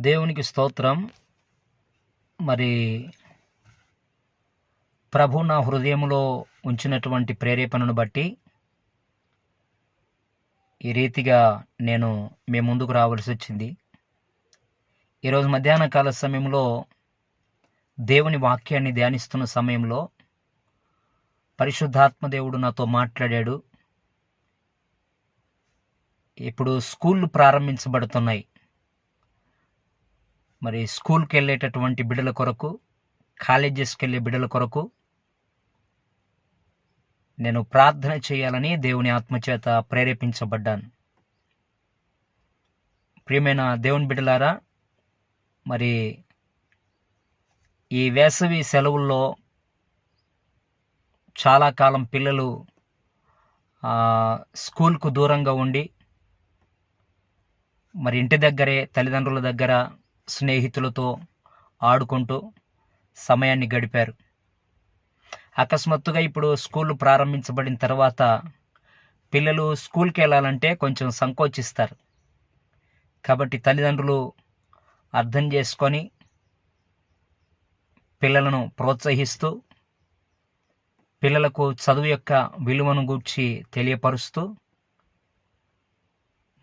దేవునికి స్తోత్రం. మరి ప్రభు నా హృదయంలో ఉంచినటువంటి ప్రేరేపణను బట్టి ఈ రీతిగా నేను మీ ముందుకు రావాల్సి వచ్చింది. ఈరోజు మధ్యాహ్న కాల సమయంలో దేవుని వాక్యాన్ని ధ్యానిస్తున్న సమయంలో పరిశుద్ధాత్మ దేవుడు నాతో మాట్లాడాడు. ఇప్పుడు స్కూళ్ళు ప్రారంభించబడుతున్నాయి. మరి స్కూల్కి వెళ్ళేటటువంటి బిడ్డల కొరకు కాలేజెస్కి వెళ్ళే బిడ్డల కొరకు నేను ప్రార్థన చేయాలని దేవుని ఆత్మచేత ప్రేరేపించబడ్డాను. ప్రియమైన దేవుని బిడ్డలారా మరి ఈ వేసవి సెలవుల్లో చాలా కాలం పిల్లలు స్కూల్కు దూరంగా ఉండి మరి ఇంటి దగ్గరే తల్లిదండ్రుల దగ్గర స్నేహితులతో ఆడుకుంటూ సమయాన్ని గడిపారు. అకస్మాత్తుగా ఇప్పుడు స్కూల్ ప్రారంభించబడిన తర్వాత పిల్లలు స్కూల్కి వెళ్ళాలంటే కొంచెం సంకోచిస్తారు. కాబట్టి తల్లిదండ్రులు అర్థం చేసుకొని పిల్లలను ప్రోత్సహిస్తూ పిల్లలకు చదువు యొక్క విలువను గూర్చి తెలియపరుస్తూ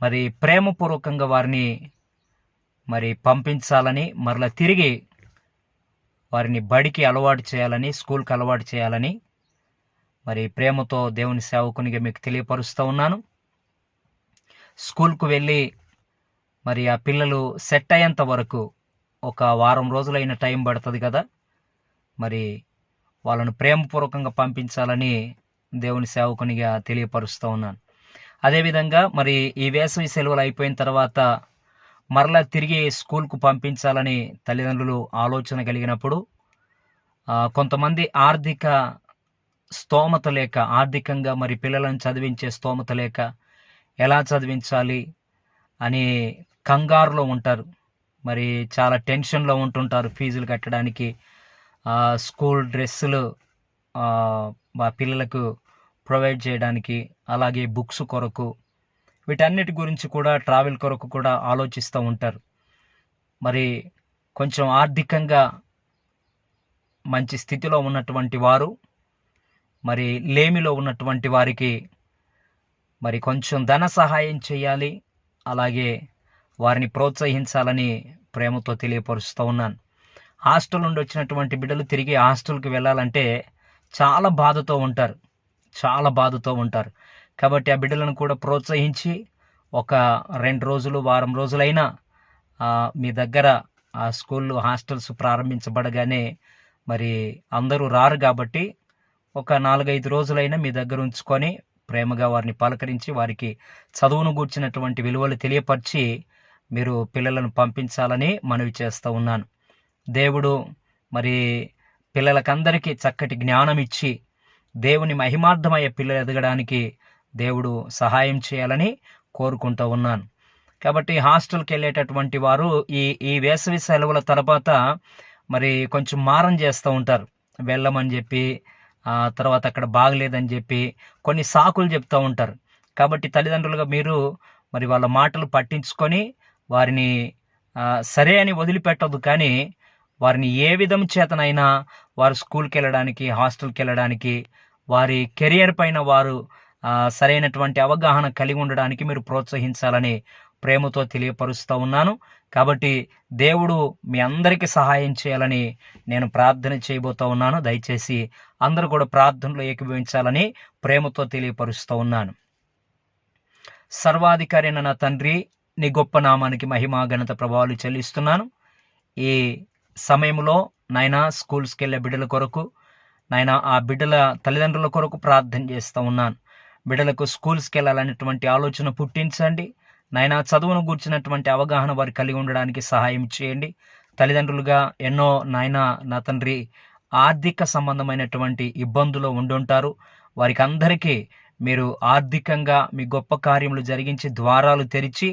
మరి ప్రేమపూర్వకంగా వారిని మరి పంపించాలని మరలా తిరిగి వారిని బడికి అలవాటు చేయాలని స్కూల్కి అలవాటు చేయాలని మరి ప్రేమతో దేవుని సేవకునిగా మీకు తెలియపరుస్తూ ఉన్నాను. స్కూల్కు వెళ్ళి మరి ఆ పిల్లలు సెట్ అయ్యేంత వరకు ఒక వారం రోజులైన టైం పడుతుంది కదా. మరి వాళ్ళను ప్రేమపూర్వకంగా పంపించాలని దేవుని సేవకునిగా తెలియపరుస్తూ ఉన్నాను. అదేవిధంగా మరి ఈ వేసవి సెలవులు అయిపోయిన తర్వాత మరలా తిరిగి స్కూల్కు పంపించాలని తల్లిదండ్రులు ఆలోచన కలిగినప్పుడు కొంతమంది ఆర్థిక స్తోమత లేక ఆర్థికంగా మరి పిల్లలను చదివించే స్తోమత లేక ఎలా చదివించాలి అని కంగారులో ఉంటారు. మరి చాలా టెన్షన్లో ఉంటుంటారు ఫీజులు కట్టడానికి. స్కూల్ డ్రెస్సులు మా పిల్లలకు ప్రొవైడ్ చేయడానికి అలాగే బుక్స్ కొరకు వీటన్నిటి గురించి కూడా ట్రావెల్ కొరకు కూడా ఆలోచిస్తూ ఉంటారు. మరి కొంచెం ఆర్థికంగా మంచి స్థితిలో ఉన్నటువంటి వారు మరి లేమిలో ఉన్నటువంటి వారికి మరి కొంచెం ధన సహాయం చేయాలి అలాగే వారిని ప్రోత్సహించాలని ప్రేమతో తెలియపరుస్తూ ఉన్నాను. హాస్టల్ నుండి వచ్చినటువంటి బిడ్డలు తిరిగి హాస్టల్కి వెళ్ళాలంటే చాలా బాధతో ఉంటారు. చాలా బాధతో ఉంటారు. కాబట్టి ఆ బిడ్డలను కూడా ప్రోత్సహించి ఒక రెండు రోజులు వారం రోజులైనా మీ దగ్గర ఆ స్కూళ్ళు హాస్టల్స్ ప్రారంభించబడగానే మరి అందరూ రారు కాబట్టి ఒక నాలుగైదు రోజులైనా మీ దగ్గర ఉంచుకొని ప్రేమగా వారిని పలకరించి వారికి చదువును గూర్చినటువంటి విలువలు తెలియపరిచి మీరు పిల్లలను పంపించాలని మనవి చేస్తూ ఉన్నాను. దేవుడు మరి పిల్లలకందరికీ చక్కటి జ్ఞానం ఇచ్చి దేవుని మహిమార్థమయ్యే పిల్లలు ఎదగడానికి దేవుడు సహాయం చేయాలని కోరుకుంటూ ఉన్నాను. కాబట్టి హాస్టల్కి వెళ్ళేటటువంటి వారు ఈ ఈ వేసవి సెలవుల తర్వాత మరి కొంచెం మారం చేస్తూ ఉంటారు. వెళ్ళమని చెప్పి ఆ తర్వాత అక్కడ బాగలేదని చెప్పి కొన్ని సాకులు చెప్తూ ఉంటారు. కాబట్టి తల్లిదండ్రులుగా మీరు మరి వాళ్ళ మాటలు పట్టించుకొని వారిని సరే అని వదిలిపెట్టదు కానీ వారిని ఏ విధం చేతనైనా వారు స్కూల్కి వెళ్ళడానికి హాస్టల్కి వెళ్ళడానికి వారి కెరియర్ పైన వారు సరైనటువంటి అవగాహన కలిగి ఉండడానికి మీరు ప్రోత్సహించాలని ప్రేమతో తెలియపరుస్తూ ఉన్నాను. కాబట్టి దేవుడు మీ అందరికీ సహాయం చేయాలని నేను ప్రార్థన చేయబోతూ ఉన్నాను. దయచేసి అందరూ కూడా ప్రార్థనలో ఏకీభవించాలని ప్రేమతో తెలియపరుస్తూ ఉన్నాను. సర్వాధికారి అయిన నా తండ్రి నీ గొప్ప నామానికి మహిమా ఘనత ప్రభావాలు చెల్లిస్తున్నాను. ఈ సమయంలో నాయన స్కూల్స్కి వెళ్ళే బిడ్డల కొరకు నాయన ఆ బిడ్డల తల్లిదండ్రుల కొరకు ప్రార్థన చేస్తూ ఉన్నాను. బిడ్డలకు స్కూల్స్కి వెళ్ళాలనేటువంటి ఆలోచన పుట్టించండి. నాయన చదువును గూర్చినటువంటి అవగాహన వారు కలిగి ఉండడానికి సహాయం చేయండి. తల్లిదండ్రులుగా ఎన్నో నాయన నా తండ్రి ఆర్థిక సంబంధమైనటువంటి ఇబ్బందులు ఉండుంటారు. వారికి అందరికీ మీరు ఆర్థికంగా మీ గొప్ప కార్యములు జరిగించి ద్వారాలు తెరిచి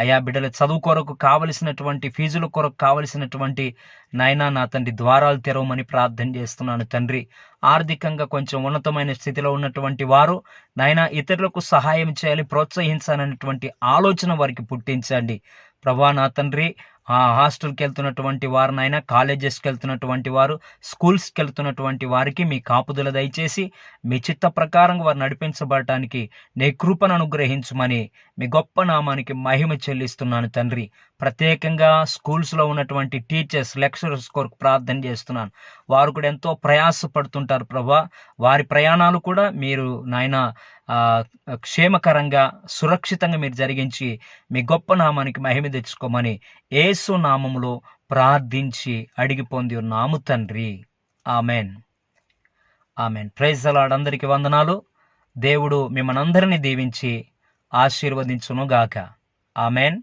అయా బిడ్డల చదువు కొరకు కావలసినటువంటి ఫీజుల కొరకు కావలసినటువంటి నాయనా నా తండ్రి ద్వారాలు తెరవమని ప్రార్థన చేస్తున్నాను తండ్రి. ఆర్థికంగా కొంచెం ఉన్నతమైన స్థితిలో ఉన్నటువంటి వారు నాయన ఇతరులకు సహాయం చేయాలి ప్రోత్సహించాలనేటువంటి ఆలోచన వారికి పుట్టించండి. ప్రభా నా తండ్రి హాస్టల్కి వెళ్తున్నటువంటి వారినైనా కాలేజెస్కి వెళ్తున్నటువంటి వారు స్కూల్స్కి వెళ్తున్నటువంటి వారికి మీ కాపుదల దయచేసి మీ చిత్త ప్రకారం వారు నడిపించబడటానికి నీ కృపను అనుగ్రహించమని మీ గొప్ప నామానికి మహిమ చెల్లిస్తున్నాను తండ్రి. ప్రత్యేకంగా స్కూల్స్లో ఉన్నటువంటి టీచర్స్ లెక్చరర్స్ కొరకు ప్రార్థన చేస్తున్నాను. వారు కూడా ఎంతో ప్రయాసపడుతుంటారు ప్రభా. వారి ప్రయాణాలు కూడా మీరు నాయన క్షేమకరంగా సురక్షితంగా మీరు జరిగించి మీ గొప్ప నామానికి మహిమ తెచ్చుకోమని ఏసు నామములో ప్రార్థించి అడిగి పొంది ఉన్నాము తండ్రి. ఆమెన్. ఆమెన్. ప్రైజ్ అలాడ్ వందనాలు. దేవుడు మిమ్మల్ని అందరినీ దీవించి ఆశీర్వదించునుగాక. ఆమెన్.